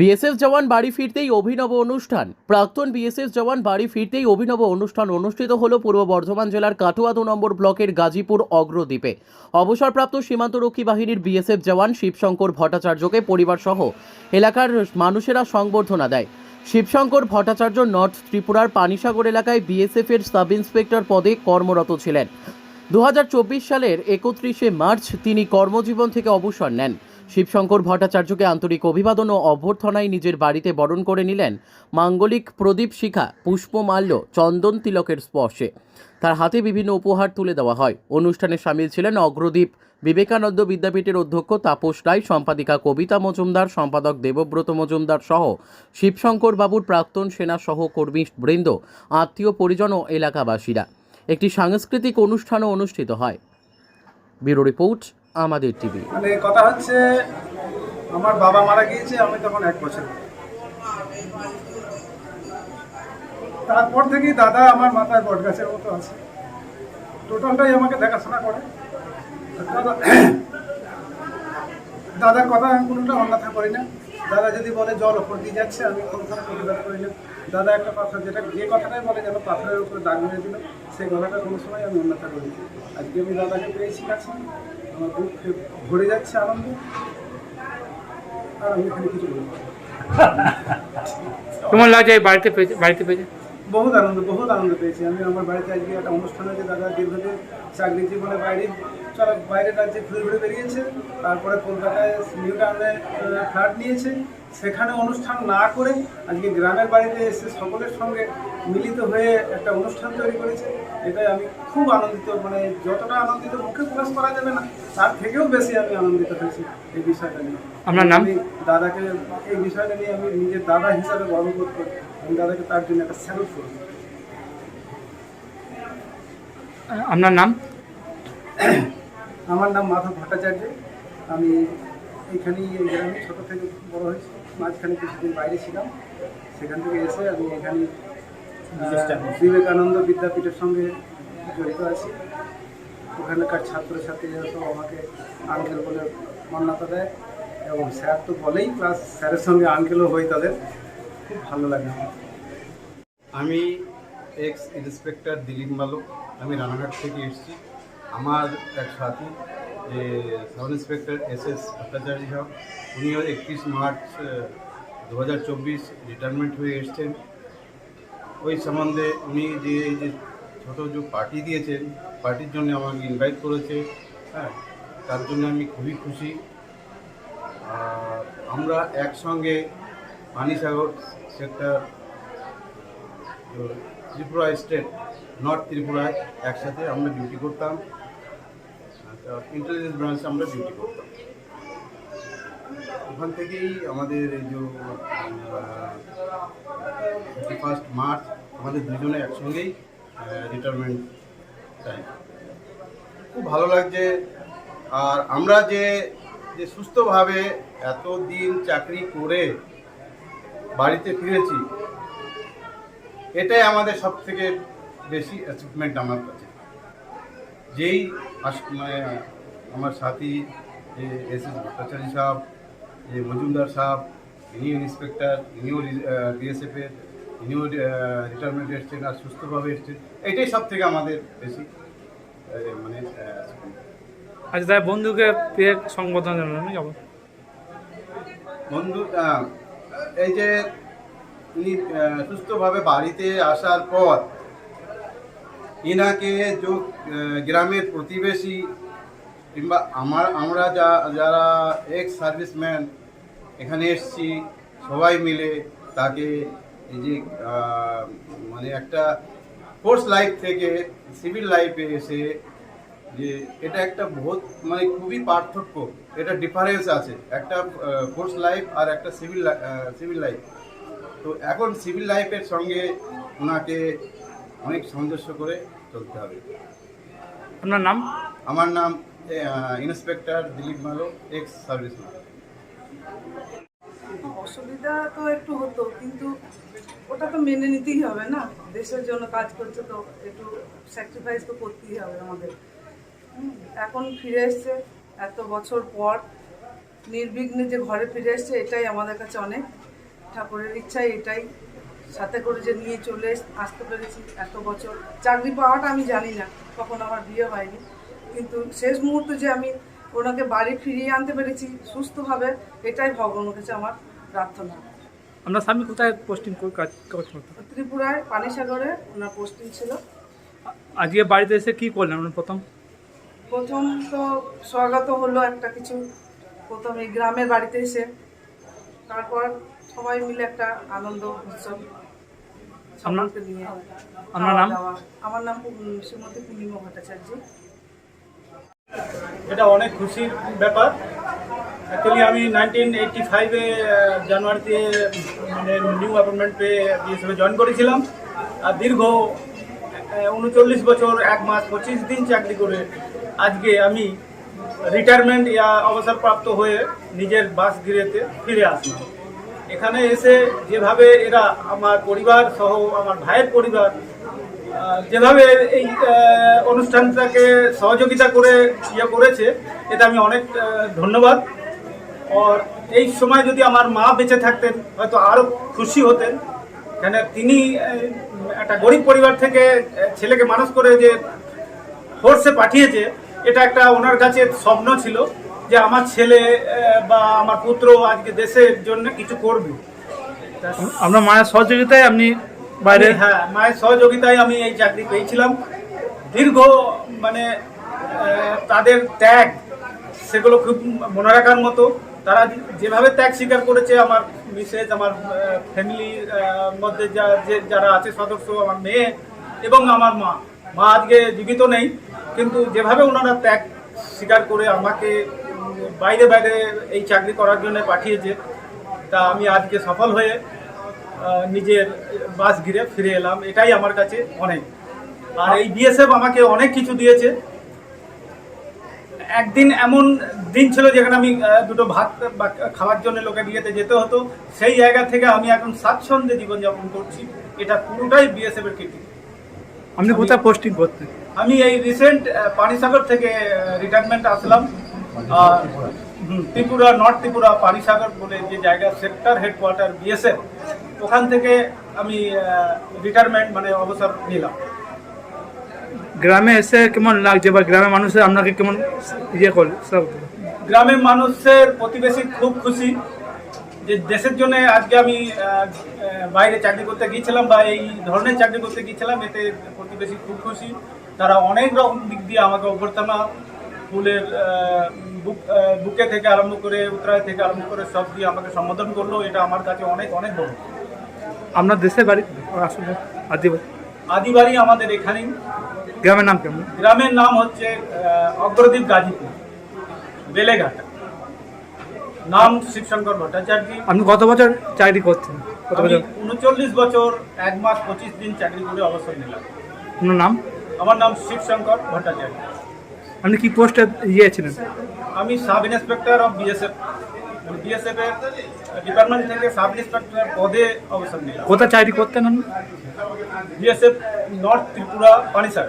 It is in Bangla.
বিএসএফ জওয়ান বাড়ি ফিরতেই অভিনব অনুষ্ঠান। প্রাক্তন বিএসএফ জওয়ান বাড়ি ফিরতেই অভিনব অনুষ্ঠান অনুষ্ঠিত হল পূর্ব বর্ধমান জেলার কাটুয়া দু নম্বর ব্লকের গাজীপুর অগ্রদ্বীপে। অবসরপ্রাপ্ত সীমান্তরক্ষী বাহিনীর বিএসএফ জওয়ান শিবশঙ্কর ভট্টাচার্যকে পরিবার সহ এলাকার মানুষেরা সংবর্ধনা দেয়। শিবশঙ্কর ভট্টাচার্য নর্থ ত্রিপুরার পানিসাগর এলাকায় বিএসএফ এর সাব ইন্সপেক্টর পদে কর্মরত ছিলেন। দুহাজার চব্বিশ সালের একত্রিশে মার্চ তিনি কর্মজীবন থেকে অবসর নেন। শিবশঙ্কর ভট্টাচার্যকে আন্তরিক অভিবাদন ও অভ্যর্থনায় নিজের বাড়িতে বরণ করে নিলেন মাঙ্গলিক প্রদীপ শিখা পুষ্পমাল্য চন্দন তিলকের স্পর্শে। তার হাতে বিভিন্ন উপহার তুলে দেওয়া হয়। অনুষ্ঠানে সামিল ছিলেন অগ্রদীপ বিবেকানন্দ বিদ্যাপীঠের অধ্যক্ষ তাপস রায়, সম্পাদিকা কবিতা মজুমদার, সম্পাদক দেবব্রত মজুমদার সহ শিবশঙ্কর বাবুর প্রাক্তন সেনা সহকর্মী বৃন্দ আত্মীয় পরিজন ও এলাকাবাসীরা। একটি সাংস্কৃতিক অনুষ্ঠানও অনুষ্ঠিত হয়। ব্যুরো রিপোর্ট আমাদের টিভি মানে কথা হচ্ছে, আমার বাবা মারা গিয়েছে, আমি তখন এক বছর। তারপর থেকেই দাদা আমার মাথায় বট গাছের মতো আছে। টোটালটাই আমাকে দেখাশোনা করে। দাদা- দাদার কথা আমি কোনোটা অন্যথা করি না। দাদা যদি বলে জল ওপর দিয়ে যাচ্ছে, আমি কোনোখানে করি না। দাদা একটা কথা যেটা যে কথাটাই বলে যেন পাথরের উপরে দাগ মেরে দিল সেই কথাটা কোনো সময় আমি অন্যথা করি আজকে আমি দাদাকে পেয়েছি কাছে। আমার বুক ভরে যাচ্ছে আনন্দ। আর আমি এখানে কিছু বলব না। কেমন লাগছে বাড়িতে পেয়েছে বাড়িতে পেয়েছে? বহুত আনন্দ বহুত আনন্দ পেয়েছি। আমি আমার বাড়িতে আজকে একটা অনুষ্ঠান হয়েছে দাদা দীর্ঘদিন চাকরি জীবনে বাইরে চলো বাইরের রাজ্যে ঘুরে ঘুরে বেরিয়েছে। তারপরে কলকাতায় নিউ টাউনে ফ্ল্যাট নিয়েছে। সেখানে অনুষ্ঠান না করে আজকে গ্রামের বাড়িতে এসে সকলের সঙ্গে মিলিত হয়ে একটা অনুষ্ঠান তৈরি করেছে। এটাই আমি খুব আনন্দিত মানে যতটা আনন্দিত মুখে প্রকাশ করা যাবে না তার থেকেও বেশি আমি আনন্দিত হয়েছি এই বিষয়টা নিয়ে। আপনার নাম? দাদাকে এই বিষয়টা নিয়ে আমি নিজের দাদা হিসাবে গর্ববোধ করি। আমি দাদাকে তার জন্য একটা স্যালুট করি আপনার নাম? আমার নাম মাধব ভট্টাচার্য। আমি এইখানেই এই গ্রামে ছোটো থেকে বড় হয়েছি। মাঝখানে কিছুদিন বাইরে ছিলাম। সেখান থেকে এসে আমি এখানে বিবেকানন্দ বিদ্যাপীঠের সঙ্গে জড়িত আছি। ওখানকার ছাত্রছাত্রীরা তো আমাকে আঙ্কেল বলে মান্যতা দেয় এবং স্যার তো বলেই প্লাস স্যারের সঙ্গে আঙ্কেলও হই তাদের। খুব ভালো লাগে আমার। আমি এক্স ইন্সপেক্টর দিলীপ মালক। আমি রানাঘাট থেকে এসেছি। আমার এক সাথী যে sub inspector S S Bhattacharya Saheb উনিও একত্রিশ মার্চ দু হাজার চব্বিশ রিটায়ারমেন্ট হয়ে এসছেন। ওই সম্বন্ধে উনি যে যে ছোটো যে পার্টি দিয়েছেন পার্টির জন্য আমাকে ইনভাইট করেছে হ্যাঁ তার জন্য আমি খুবই খুশি। আমরা একসঙ্গে Panisagar sector, Tripura state, north ত্রিপুরায় একসাথে আমরা ডিউটি করতাম। ইন্টেলিজেন্স ব্রাঞ্চে আমরা ডিউটি করতাম। ওখান থেকেই আমাদের এই যে ফার্স্ট মার্চ, আমাদের দুজনে একসঙ্গেই রিটায়ারমেন্ট টাইম খুব ভালো লাগছে। আর আমরা যে যে সুস্থভাবে এতদিন চাকরি করে বাড়িতে ফিরেছি, এটাই আমাদের সব থেকে বেশি অ্যাচিভমেন্ট আমার কাছে। যেই মানে আমার সাথী যে এস এস ভট্টাচার্য সাহেব যে মজুমদার সাহেব ইনিও ইন্সপেক্টর ইনিও বিএসএফের ইনিও রিটায়ারমেন্ট এসছেন আর সুস্থভাবে এসছেন। এটাই সব থেকে আমাদের বেশি মানে আচ্ছা তাই বন্ধুকে পেয়ে সংবর্ধনা জানানো যাব। বন্ধু এই যে উনি সুস্থভাবে বাড়িতে আসার পর ইনাকে যে গ্রামের প্রতিবেশী কিংবা আমার, আমরা যা, যারা এক্স সার্ভিসম্যান এখানে এসছি, সবাই মিলে তাকে এই যে মানে একটা ফোর্স লাইফ থেকে সিভিল লাইফে এসে যে, এটা একটা বহুত মানে খুবই পার্থক্য। এটা ডিফারেন্স আছে। একটা ফোর্স লাইফ আর একটা সিভিল সিভিল লাইফ তো এখন সিভিল লাইফের সঙ্গে ওনাকে অনেক সামঞ্জস্য করে চলতে হবে। আপনার নাম? আমার নাম inspector Dilip Malo ex serviceman অসুবিধা তো একটু হতো কিন্তু ওটা তো মেনে নিতেই হবে না। দেশের জন্য কাজ করছে তো একটু স্যাক্রিফাইস তো করতেই হবে আমাদের। এখন ফিরে এসছে এত বছর পর নির্বিঘ্নে যে ঘরে ফিরে এসছে এটাই আমাদের কাছে অনেক। ঠাকুরের ইচ্ছাই এটাই। সাথে করে যে নিয়ে চলে আসতে পেরেছি এত বছর। চাকরি পাওয়াটা আমি জানি না কখন আমার বিয়ে হয়নি। কিন্তু শেষ মুহূর্তে যে আমি ওনাকে বাড়ি ফিরিয়ে আনতে পেরেছি সুস্থভাবে এটাই ভগবানের কাছে আমার প্রার্থনা। আপনার স্বামী কোথায় পোস্টিং কাজ ত্রিপুরায় পানিসাগরে ওনার পোস্টিং ছিল। আজকে বাড়িতে এসে কি করলেন প্রথম? প্রথম তো স্বাগত হলো একটা কিছু। প্রথম এই গ্রামের বাড়িতে এসে তারপর সবাই মিলে একটা আনন্দ উৎসব। সকলকে নিয়ে। আপনার নাম? আমার নাম শ্রীমতী পূর্ণিমা ভট্টাচার্য। এটা অনেক খুশির ব্যাপার। অ্যাকচুয়ালি আমি নাইনটিন এইটটি ফাইভে জানুয়ারিতে মানে নিউ অ্যাপয়েন্টমেন্ট পেয়ে বিএসএফে জয়েন করেছিলাম। আর দীর্ঘ উনচল্লিশ বছর এক মাস পঁচিশ দিন চাকরি করে আজকে আমি রিটায়ারমেন্ট ইয়া অবসরপ্রাপ্ত হয়ে নিজের বাসগৃহেতে ফিরে আসলাম। এখানে এসে যেভাবে এরা আমার পরিবার সহ আমার ভাইয়ের পরিবার যেভাবে এই অনুষ্ঠানটাকে সহযোগিতা করে ইয়ে করেছে, এটা আমি অনেক ধন্যবাদ। আর এই সময় যদি আমার মা বেঁচে থাকতেন, হয়তো আরও খুশি হতেন। কেন তিনি একটা গরিব পরিবার থেকে ছেলেকে মানুষ করে যে ফোর্সে পাঠিয়েছে, এটা একটা ওনার কাছে স্বপ্ন ছিল। যে আমার ছেলে বা আমার পুত্র আজকে দেশের জন্য কিছু করবে। আপনার মায়ের সহযোগিতায় আপনি বাইরে হ্যাঁ মায়ের সহযোগিতায় আমি এই চাকরি পেয়েছিলাম। দীর্ঘ মানে তাদের ত্যাগ সেগুলো খুব মনে রাখার মতো। তারা যেভাবে ত্যাগ স্বীকার করেছে আমার মিসেজ আমার ফ্যামিলির মধ্যে যা যে যারা আছে সদস্য আমার মেয়ে এবং আমার মা। মা আজকে জীবিত নেই কিন্তু যেভাবে ওনারা ত্যাগ স্বীকার করে আমাকে বাইরে বাইরে এই চাকরি করার জন্য পাঠিয়েছে। তা আমি আজকে সফল হয়ে নিজের বাস ঘিরে ফিরে এলাম। এটাই আমার কাছে অনেক। আর এই বিএসএফ আমাকে অনেক কিছু দিয়েছে। একদিন এমন দিন ছিল যেখানে আমি দুটো ভাত বা খাওয়ার জন্য লোকের বিয়েতে যেতে হতো। সেই জায়গা থেকে আমি এখন স্বাচ্ছন্দ্যে জীবনযাপন করছি। এটা পুরোটাই বিএসএফ এর কৃতি। আপনি কোথায় পোস্টিং করতেন আমি এই রিসেন্ট পানিসাগর থেকে রিটায়ারমেন্ট আসলাম। ত্রিপুরা নর্থ ত্রিপুরা পানিসাগর বলে যে জায়গা সেক্টর হেডকোয়ার্টার বিএসএফ ওখান থেকে আমি রিটায়ারমেন্ট মানে অবসর নিলাম। গ্রামে এসে কেমন লাগছে বা গ্রামের মানুষের আপনাকে কেমন ইয়ে করলে সব? গ্রামের মানুষের প্রতিবেশী খুব খুশি যে দেশের জন্য আজকে আমি বাইরে চাকরি করতে গিয়েছিলাম বা এই ধরনের চাকরি করতে গিয়েছিলাম এতে প্রতিবেশী খুব খুশি। তারা অনেক রকম দিক দিয়ে আমাকে অভ্যর্থনা ফুলের বুক থেকে আরম্ভ করে উত্তরায় থেকে আরম্ভ করে সব দিয়ে আমাকে সম্বোধন করল। এটা আমার কাছে অনেক অনেক বড়। আপনার দেশের বাড়ি? আসলে আদিবাসী আদিবাড়ি আমাদের এখানেই গ্রামের নাম কেমন গ্রামের নাম হচ্ছে অগ্রদীপ গাজীপুর বেলেঘাট। নাম শিবশঙ্কর ভট্টাচার্য। আপনি কত বছর চাকরি করছেন? কত বছর? উনচল্লিশ বছর এক মাস পঁচিশ দিন চাকরি করে অবসর নিলাম। আপনার নাম? আমার নাম শিবশঙ্কর ভট্টাচার্য। আপনি কি পোস্টে ইয়ে ছিলেন? আমি sub inspector of BSF. BSF এর ডিপার্টমেন্ট থেকে সাব ইন্সপেক্টর পদে অবসর নিলাম। কোথায় চাকরি করতেন বিএসএফ নর্থ ত্রিপুরা পানিসার।